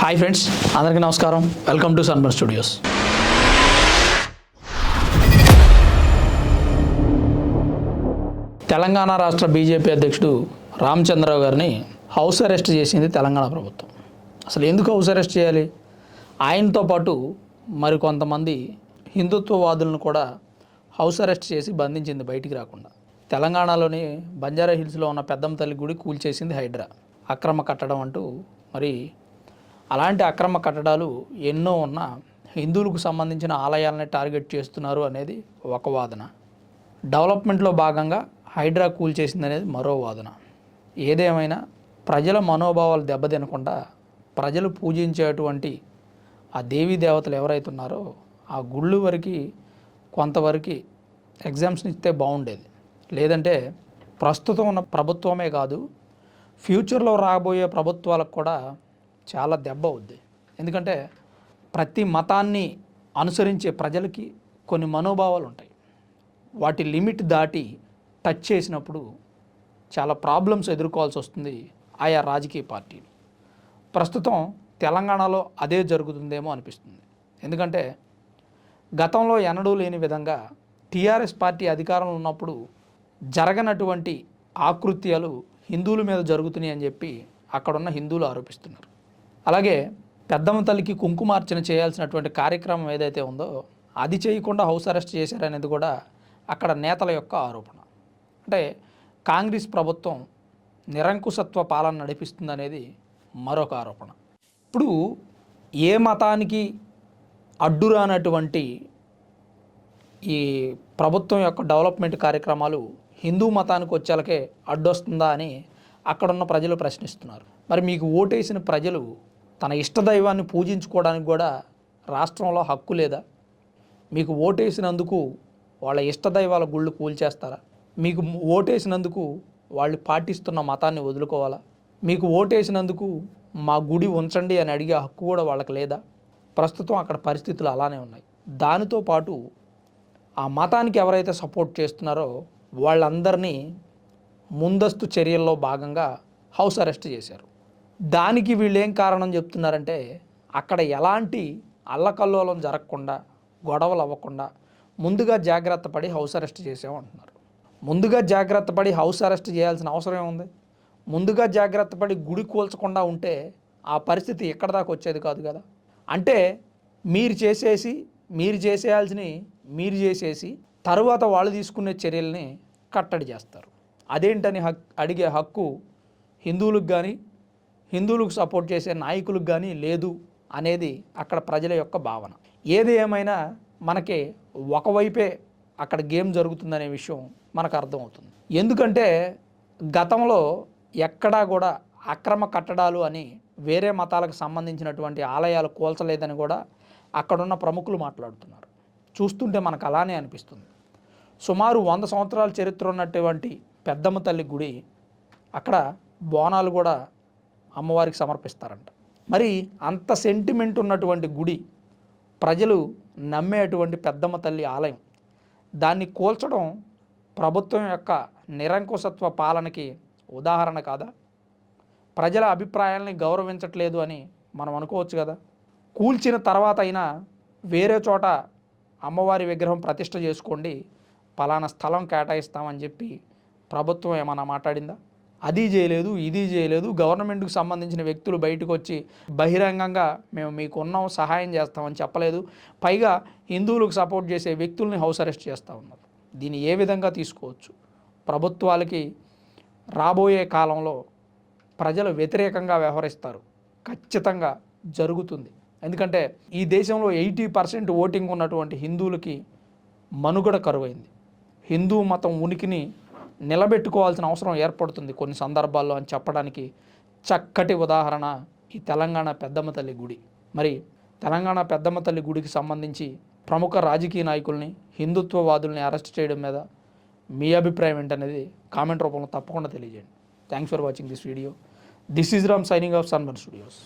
Hi friends అందరికీ నమస్కారం. Welcome to Sunbar studios Telangana రాష్ట్ర బీజేపీ అధ్యక్షుడు రామచంద్రరావు గారిని హౌస్ అరెస్ట్ చేసింది తెలంగాణ ప్రభుత్వం. అసలు ఎందుకు హౌస్ అరెస్ట్ చేయాలి? ఆయనతో పాటు మరి కొంతమంది హిందుత్వవాదులను కూడా హౌస్ అరెస్ట్ చేసి బంధించింది బయటికి రాకుండా. తెలంగాణలోని బంజారా హిల్స్లో ఉన్న పెద్దమ్మ తల్లి గుడి కూల్చేసింది హైడ్రా. అక్రమ కట్టడం అంటూ మరి అలాంటి అక్రమ కట్టడాలు ఎన్నో ఉన్న హిందువులకు సంబంధించిన ఆలయాలని టార్గెట్ చేస్తున్నారు అనేది ఒక వాదన. డెవలప్మెంట్లో భాగంగా హైడ్రా కూల్చేసింది అనేది మరో వాదన. ఏదేమైనా ప్రజల మనోభావాలు దెబ్బతినకుండా ప్రజలు పూజించేటువంటి ఆ దేవీ దేవతలు ఎవరైతే ఉన్నారో ఆ గుళ్ళు వరకు కొంతవరకు ఎగ్జామ్స్ని ఇస్తే బాగుండేది. లేదంటే ప్రస్తుతం ఉన్న ప్రభుత్వమే కాదు ఫ్యూచర్లో రాబోయే ప్రభుత్వాలకు కూడా చాలా దెబ్బ అవుద్ది. ఎందుకంటే ప్రతి మతాన్ని అనుసరించే ప్రజలకి కొన్ని మనోభావాలు ఉంటాయి. వాటి లిమిట్ దాటి టచ్ చేసినప్పుడు చాలా ప్రాబ్లమ్స్ ఎదుర్కోవాల్సి వస్తుంది ఆయా రాజకీయ పార్టీలు. ప్రస్తుతం తెలంగాణలో అదే జరుగుతుందేమో అనిపిస్తుంది. ఎందుకంటే గతంలో ఎన్నడూ లేని విధంగా టీఆర్ఎస్ పార్టీ అధికారంలో ఉన్నప్పుడు జరగనటువంటి ఆకృత్యాలు హిందువుల మీద జరుగుతున్నాయి అని చెప్పి అక్కడున్న హిందువులు ఆరోపిస్తున్నారు. అలాగే పెద్దమ్మ తల్లికి కుంకుమార్చన చేయాల్సినటువంటి కార్యక్రమం ఏదైతే ఉందో అది చేయకుండా హౌస్ అరెస్ట్ చేశారనేది కూడా అక్కడ నేతల యొక్క ఆరోపణ. అంటే కాంగ్రెస్ ప్రభుత్వం నిరంకుశత్వ పాలన నడిపిస్తుందనేది మరొక ఆరోపణ. ఇప్పుడు ఏ మతానికి అడ్డురానటువంటి ఈ ప్రభుత్వం యొక్క డెవలప్మెంట్ కార్యక్రమాలు హిందూ మతానికి వచ్చేలకే అడ్డొస్తుందా అని అక్కడున్న ప్రజలు ప్రశ్నిస్తున్నారు. మరి మీకు ఓటేసిన ప్రజలు తన ఇష్టదైవాన్ని పూజించుకోవడానికి కూడా రాష్ట్రంలో హక్కు లేదా? మీకు ఓటేసినందుకు వాళ్ళ ఇష్టదైవాల గుళ్ళు కూల్చేస్తారా? మీకు ఓటేసినందుకు వాళ్ళు పాటిస్తున్న మతాన్ని వదులుకోవాలా? మీకు ఓటేసినందుకు మా గుడి ఉంచండి అని అడిగే హక్కు కూడా వాళ్ళకి లేదా? ప్రస్తుతం అక్కడ పరిస్థితులు అలానే ఉన్నాయి. దానితో పాటు ఆ మతానికి ఎవరైతే సపోర్ట్ చేస్తున్నారో వాళ్ళందరినీ ముందస్తు చర్యల్లో భాగంగా హౌస్ అరెస్ట్ చేశారు. దానికి వీళ్ళు ఏం కారణం చెప్తున్నారంటే అక్కడ ఎలాంటి అల్లకల్లోలం జరగకుండా గొడవలు అవ్వకుండా ముందుగా జాగ్రత్త పడి హౌస్ అరెస్ట్ చేసామంటున్నారు ముందుగా జాగ్రత్త పడి హౌస్ అరెస్ట్ చేయాల్సిన అవసరం ఏముంది? ముందుగా జాగ్రత్త పడి గుడి కూల్చకుండా ఉంటే ఆ పరిస్థితి ఎక్కడ దాకా వచ్చేది కాదు కదా? అంటే మీరు చేసేసి మీరు చేసేయాల్సినవి మీరు చేసేసి తరువాత వాళ్ళు తీసుకునే చర్యల్ని కట్టడి చేస్తారు. అదేంటని హక్ అడిగే హక్కు హిందువులకు కానీ హిందువులకు సపోర్ట్ చేసే నాయకులకు కానీ లేదు అనేది అక్కడ ప్రజల యొక్క భావన. ఏది ఏమైనా మనకి ఒకవైపే అక్కడ గేమ్ జరుగుతుందనే విషయం మనకు అర్థమవుతుంది. ఎందుకంటే గతంలో ఎక్కడా కూడా అక్రమ కట్టడాలు అని వేరే మతాలకు సంబంధించినటువంటి ఆలయాలు కూల్చలేదని కూడా అక్కడున్న ప్రముఖులు మాట్లాడుతున్నారు. చూస్తుంటే మనకు అలానే అనిపిస్తుంది. సుమారు వంద సంవత్సరాల చరిత్ర ఉన్నటువంటి పెద్దమ్మ తల్లి గుడి అక్కడ బోనాలు కూడా అమ్మవారికి సమర్పిస్తారంట. మరి అంత సెంటిమెంట్ ఉన్నటువంటి గుడి ప్రజలు నమ్మేటువంటి పెద్దమ్మ తల్లి ఆలయం. దాన్ని కూల్చడం ప్రభుత్వం యొక్క నిరంకుశత్వ పాలనకి ఉదాహరణ కాదా? ప్రజల అభిప్రాయాల్ని గౌరవించట్లేదు అని మనం అనుకోవచ్చు కదా? కూల్చిన తర్వాత అయినా వేరే చోట అమ్మవారి విగ్రహం ప్రతిష్ట చేసుకోండి పలానా స్థలం కేటాయిస్తామని చెప్పి ప్రభుత్వం ఏమైనా మాట్లాడిందా? అది చేయలేదు ఇది చేయలేదు. గవర్నమెంట్కి సంబంధించిన వ్యక్తులు బయటకు వచ్చి బహిరంగంగా మేము మీకు ఉన్నాం సహాయం చేస్తామని చెప్పలేదు. పైగా హిందువులకు సపోర్ట్ చేసే వ్యక్తుల్ని హౌస్ అరెస్ట్ చేస్తూ ఉన్నారు. దీన్ని ఏ విధంగా తీసుకోవచ్చు? ప్రభుత్వాలకి రాబోయే కాలంలో ప్రజలు వ్యతిరేకంగా వ్యవహరిస్తారు. ఖచ్చితంగా జరుగుతుంది. ఎందుకంటే ఈ దేశంలో ఎయిటీ పర్సెంట్ ఓటింగ్ ఉన్నటువంటి హిందువులకి మనుగడ కరువైంది. హిందూ మతం ఉనికిని నిలబెట్టుకోవాల్సిన అవసరం ఏర్పడుతుంది కొన్ని సందర్భాల్లో అని చెప్పడానికి చక్కటి ఉదాహరణ ఈ తెలంగాణ పెద్దమ్మ తల్లి గుడి. మరి తెలంగాణ పెద్దమ్మ తల్లి గుడికి సంబంధించి ప్రముఖ రాజకీయ నాయకుల్ని హిందుత్వవాదుల్ని అరెస్ట్ చేయడం మీద మీ అభిప్రాయం ఏంటనేది కామెంట్ రూపంలో తప్పకుండా తెలియజేయండి. Thanks for watching this video this is Ram signing off Sunbun studios